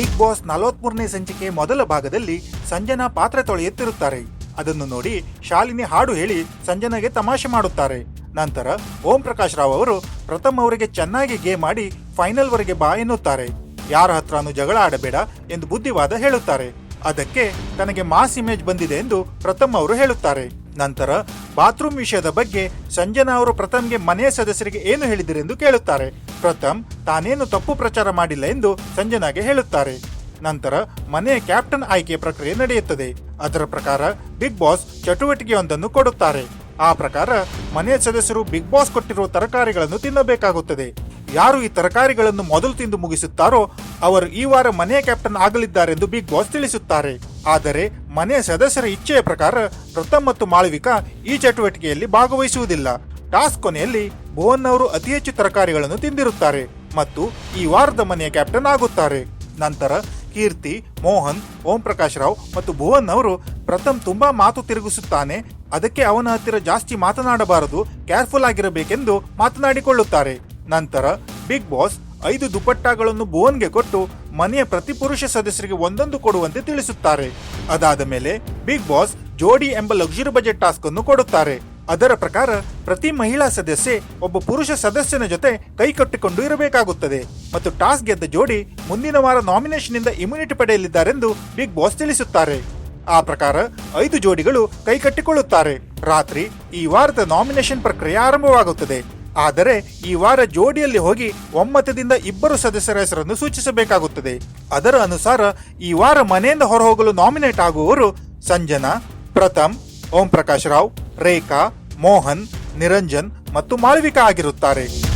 Big boss ನಲವತ್ಮೂರನೇ ಸಂಚಿಕೆ ಮೊದಲ ಭಾಗದಲ್ಲಿ ಸಂಜನಾ ಪಾತ್ರ ತೊಳೆಯುತ್ತಿರುತ್ತಾರೆ ಅದನ್ನು ನೋಡಿ ಶಾಲಿನಿ ಹಾಡು ಹೇಳಿ ಸಂಜನಾಗೆ ತಮಾಷೆ ಮಾಡುತ್ತಾರೆ. ನಂತರ ಓಂ ಪ್ರಕಾಶ್ ರಾವ್ ಅವರು ಪ್ರಥಮ್ ಅವರಿಗೆ ಚೆನ್ನಾಗಿ ಗೇಮ್ ಮಾಡಿ ಫೈನಲ್ ವರೆಗೆ ಬಾ ಎನ್ನುತ್ತಾರೆ. ಯಾರ ಹತ್ರನೂ ಜಗಳ ಆಡಬೇಡ ಎಂದು ಬುದ್ಧಿವಾದ ಹೇಳುತ್ತಾರೆ. ಅದಕ್ಕೆ ತನಗೆ ಮಾಸ್ ಇಮೇಜ್ ಬಂದಿದೆ ಎಂದು ಪ್ರಥಮ್ ಅವರು ಹೇಳುತ್ತಾರೆ. ನಂತರ ಬಾತ್ರೂಮ್ ವಿಷಯದ ಬಗ್ಗೆ ಸಂಜನಾ ಅವರು ಪ್ರಥಮ್ಗೆ ಮನೆಯ ಸದಸ್ಯರಿಗೆ ಏನು ಹೇಳಿದಿರೆಂದು ಕೇಳುತ್ತಾರೆ. ಪ್ರಥಮ್, ತಾನೇನು ತಪ್ಪು ಪ್ರಚಾರ ಮಾಡಿಲ್ಲ ಎಂದು ಸಂಜನಾಗೆ ಹೇಳುತ್ತಾರೆ. ನಂತರ ಮನೆಯ ಕ್ಯಾಪ್ಟನ್ ಆಯ್ಕೆ ಪ್ರಕ್ರಿಯೆ ನಡೆಯುತ್ತದೆ. ಅದರ ಪ್ರಕಾರ ಬಿಗ್ ಬಾಸ್ ಚಟುವಟಿಕೆಯೊಂದನ್ನು ಕೊಡುತ್ತಾರೆ. ಆ ಪ್ರಕಾರ ಮನೆಯ ಸದಸ್ಯರು ಬಿಗ್ ಬಾಸ್ ಕೊಟ್ಟಿರುವ ತರಕಾರಿಗಳನ್ನು ತಿನ್ನಬೇಕಾಗುತ್ತದೆ. ಯಾರು ಈ ತರಕಾರಿಗಳನ್ನು ಮೊದಲು ತಿಂದು ಮುಗಿಸುತ್ತಾರೋ ಅವರು ಈ ವಾರ ಮನೆಯ ಕ್ಯಾಪ್ಟನ್ ಆಗಲಿದ್ದಾರೆಂದು ಬಿಗ್ ಬಾಸ್ ತಿಳಿಸುತ್ತಾರೆ. ಆದರೆ ಮನೆಯ ಸದಸ್ಯರ ಇಚ್ಛೆಯ ಪ್ರಕಾರ ಪ್ರಥಮ್ ಮತ್ತು ಮಾಳವಿಕಾ ಈ ಚಟುವಟಿಕೆಯಲ್ಲಿ ಭಾಗವಹಿಸುವುದಿಲ್ಲ. ಟಾಸ್ಕ್ ಕೊನೆಯಲ್ಲಿ ಭುವನ್ ಅವರು ಅತಿ ಹೆಚ್ಚು ತರಕಾರಿಗಳನ್ನು ತಿಂದಿರುತ್ತಾರೆ ಮತ್ತು ಈ ವಾರದ ಮನೆಯ ಕ್ಯಾಪ್ಟನ್ ಆಗುತ್ತಾರೆ. ನಂತರ ಕೀರ್ತಿ, ಮೋಹನ್ ಓಂ ಪ್ರಕಾಶ್ ರಾವ್ ಮತ್ತು ಭುವನ್ ಅವರು ಪ್ರಥಮ್ ತುಂಬಾ ಮಾತು ತಿರುಗಿಸುತ್ತಾನೆ. ಅದಕ್ಕೆ ಅವನ ಹತ್ತಿರ ಜಾಸ್ತಿ ಮಾತನಾಡಬಾರದು, ಕೇರ್ಫುಲ್ ಆಗಿರಬೇಕೆಂದು ಮಾತನಾಡಿಕೊಳ್ಳುತ್ತಾರೆ. ನಂತರ ಬಿಗ್ ಬಾಸ್ ಐದು ದುಪಟ್ಟಾಗಳನ್ನು ಭುವನ್ಗೆ ಕೊಟ್ಟು ಮನೆಯ ಪ್ರತಿ ಪುರುಷ ಸದಸ್ಯರಿಗೆ ಒಂದೊಂದು ಕೊಡುವಂತೆ ತಿಳಿಸುತ್ತಾರೆ. ಅದಾದ ಮೇಲೆ ಬಿಗ್ ಬಾಸ್ ಜೋಡಿ ಎಂಬ ಲಕ್ಸುರಿ ಬಜೆಟ್ ಟಾಸ್ಕ್ ಅನ್ನು ಕೊಡುತ್ತಾರೆ. ಅದರ ಪ್ರಕಾರ ಪ್ರತಿ ಮಹಿಳಾ ಸದಸ್ಯೆ ಒಬ್ಬ ಪುರುಷ ಸದಸ್ಯನ ಜೊತೆ ಕೈ ಕಟ್ಟಿಕೊಂಡು ಇರಬೇಕಾಗುತ್ತದೆ. ಮತ್ತು ಟಾಸ್ ಗೆದ್ದ ಜೋಡಿ ಮುಂದಿನ ವಾರ ನಾಮಿನೇಷನ್ ಇಂದ ಇಮ್ಯುನಿಟಿ ಪಡೆಯಲಿದ್ದಾರೆಂದು ಬಿಗ್ ಬಾಸ್ ತಿಳಿಸುತ್ತಾರೆ. ಆ ಪ್ರಕಾರ ಐದು ಜೋಡಿಗಳು ಕೈ ಕಟ್ಟಿಕೊಳ್ಳುತ್ತಾರೆ. ರಾತ್ರಿ ಈ ವಾರದ ನಾಮಿನೇಷನ್ ಪ್ರಕ್ರಿಯೆ ಆರಂಭವಾಗುತ್ತದೆ. ಆದರೆ ಈ ವಾರ ಜೋಡಿಯಲ್ಲಿ ಹೋಗಿ ಒಮ್ಮತದಿಂದ ಇಬ್ಬರು ಸದಸ್ಯರ ಹೆಸರನ್ನು ಸೂಚಿಸಬೇಕಾಗುತ್ತದೆ. ಅದರ ಅನುಸಾರ ಈ ವಾರ ಮನೆಯಿಂದ ಹೊರಹೋಗಲು ನಾಮಿನೇಟ್ ಆಗುವವರು ಸಂಜನಾ, ಪ್ರಥಮ್ ಓಂ ಪ್ರಕಾಶ್ ರಾವ್, ರೇಖಾ, ಮೋಹನ್, ನಿರಂಜನ್ ಮತ್ತು ಮಾಳವಿಕಾ ಆಗಿರುತ್ತಾರೆ.